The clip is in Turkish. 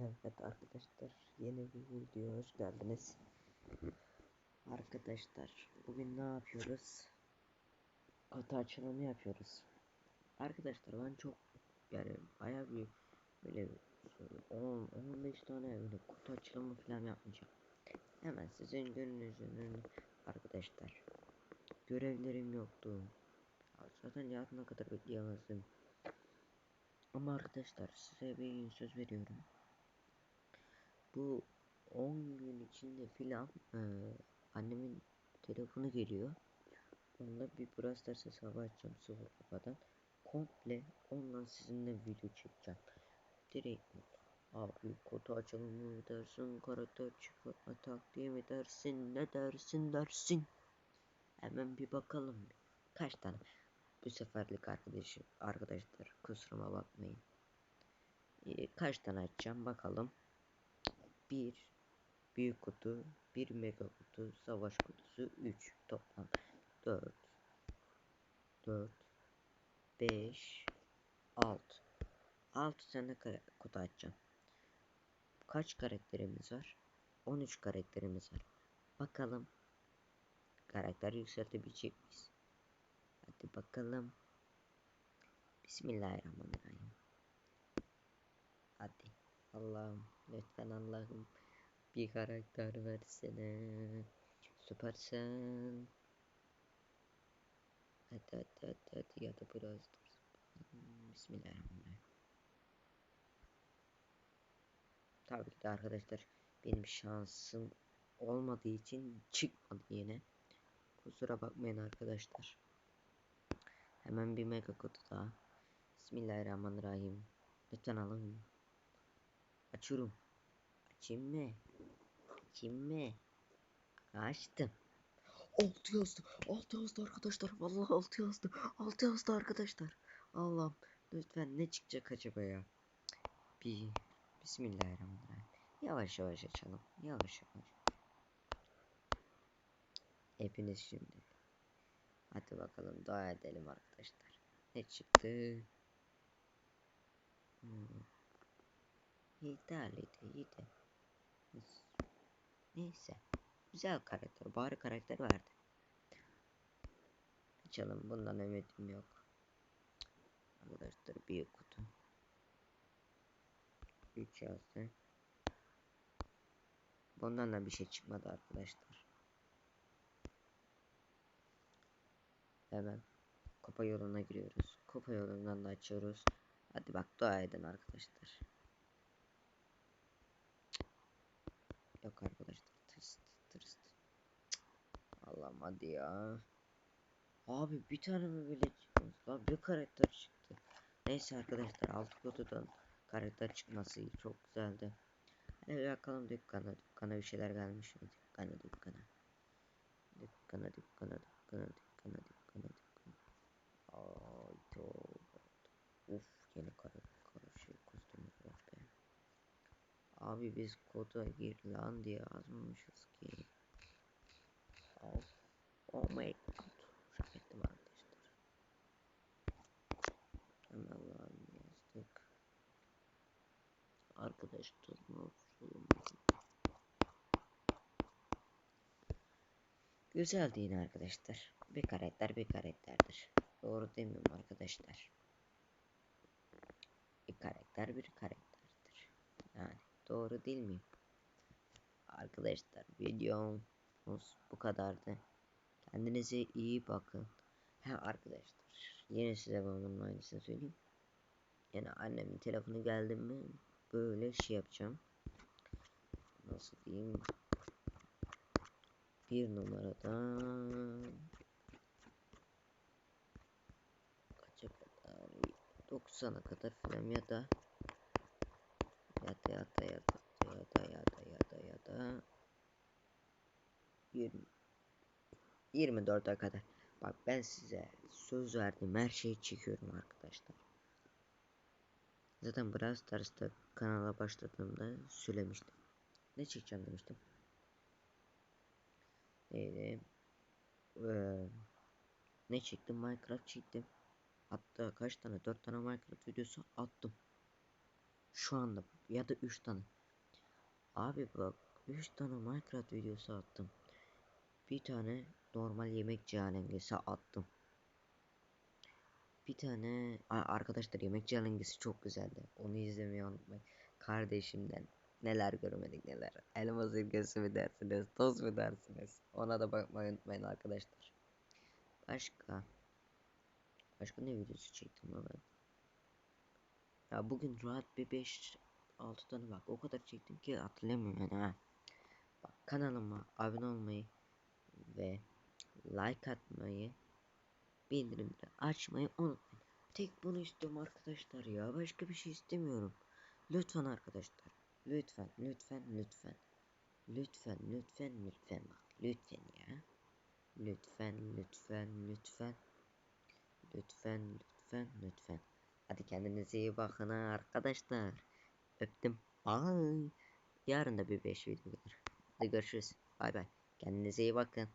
Evet arkadaşlar yeni bir video hoş geldiniz. Arkadaşlar bugün ne yapıyoruz? Kutu açılımı yapıyoruz. Arkadaşlar ben çok yani bayağı bir böyle 10 15 tane böyle kutu açılımı falan yapmayacağım. Hemen sizin gönlünüzün arkadaşlar. Görevlerim yoktu. Zaten yarına kadar bekleyemezdim. Ama arkadaşlar size bir söz veriyorum bu 10 gün içinde filan e, annemin telefonu geliyor. Onunla bir Brawl Stars hesabı açacağım sıfır kafadan. Komple onunla sizinle video çekeceğim. Direkt abi kutu açalım mı dersin karakter çıkartma taktiği mi dersin ne dersin dersin. Hemen bir bakalım. Kaç tane? Bu seferlik arkadaşım arkadaşlar kusuruma bakmayın. Ee, kaç tane açacağım bakalım bir büyük kutu, bir mega kutu, savaş kutusu 3 toplam 4 4 5 6 6 tane kutu açacağım. Kaç karakterimiz var? 13 karakterimiz var. Bakalım karakter yükseltebilecek miyiz? Hadi bakalım. Bismillahirrahmanirrahim. Hadi. Allah'ım lütfen Allah'ım bir karakter versene. Süpersen. Hadi hadi hadi hadi ya da biraz Bismillahirrahmanirrahim. Tabii ki de arkadaşlar benim şansım olmadığı için çıkmadı yine. Kusura bakmayın arkadaşlar. Hemen bir mega kutu daha. Bismillahirrahmanirrahim. Lütfen alın. Açıyorum. Açayım mı? Açtım. Altı yazdı. Altı yazdı arkadaşlar. Vallahi altı yazdı. Altı yazdı arkadaşlar. Allah'ım lütfen ne çıkacak acaba ya? Bir Bismillahirrahmanirrahim. Yavaş yavaş açalım. Yavaş yavaş. Hepiniz şimdi. Hadi bakalım dua edelim arkadaşlar. Ne çıktı? Hmm. Yeterliydi iyiydi. Neyse. Güzel karakter. Bari karakter verdi. Açalım. Bundan ümidim yok. Arkadaşlar bir kutu. 3 yazdı. Bundan da bir şey çıkmadı arkadaşlar. Hemen kupa yoluna giriyoruz. Kupa yolundan da açıyoruz. Hadi bak dua edin arkadaşlar. Yok arkadaşlar tırst tırst. Allah'ım hadi ya. Abi bir tane mi bile çıkmaz? Lan bir karakter çıktı. Neyse arkadaşlar alt kutudan karakter çıkması çok güzeldi. Hadi bakalım dükkana dükkana bir şeyler gelmiş mi? Dükkana dükkana. Dükkana dükkana dükkana dükkana dükkana dükkana. Ay tövbe. Uf yeni karakter. Abi biz koda İrlanda yazmamışız ki. Of. Oh my god. Şakettim arkadaşlar. Hemen Allah'ım yazdık. Arkadaşlar nasıl Güzel değil arkadaşlar. Bir karakter bir karakterdir. Doğru demiyorum arkadaşlar. Bir karakter bir karakterdir. Yani. Doğru değil mi? Arkadaşlar videomuz bu kadardı. Kendinize iyi bakın. Ha arkadaşlar yine size babamın aynısını söyleyeyim. Yani annemin telefonu geldi mi böyle şey yapacağım. Nasıl diyeyim? Bir numaradan kaça kadar 90'a kadar falan ya da ya da ya da ya da ya da ya da ya da ya da 20 24'e kadar. Bak ben size söz verdim her şeyi çekiyorum arkadaşlar. Zaten Brawl Stars'ta kanala başladığımda söylemiştim. Ne çekeceğim demiştim. Neydi? Ee, ne çektim? Minecraft çektim. Hatta kaç tane? 4 tane Minecraft videosu attım. Şu anda ya da 3 tane. Abi bak 3 tane Minecraft videosu attım. Bir tane normal yemek cihangesi attım. Bir tane arkadaşlar yemek cihangesi çok güzeldi. Onu izlemeyi unutmayın. Kardeşimden neler görmedik neler. Elma zirgesi mi dersiniz, toz mu dersiniz? Ona da bakmayı unutmayın arkadaşlar. Başka Başka ne videosu çektim ben? Ya bugün rahat bir 5 6 tane bak o kadar çektim ki hatırlamıyorum yani ha. Bak kanalıma abone olmayı ve like atmayı bildirimleri açmayı unutmayın. Tek bunu istiyorum arkadaşlar ya. Başka bir şey istemiyorum. Lütfen arkadaşlar. Lütfen lütfen lütfen. Lütfen lütfen lütfen bak. Lütfen ya. Lütfen lütfen lütfen. Lütfen lütfen lütfen. Hadi kendinize iyi bakın arkadaşlar. Öptüm. Bye. Yarın da bir 5 video gelir. Hadi görüşürüz. Bay bay. Kendinize iyi bakın.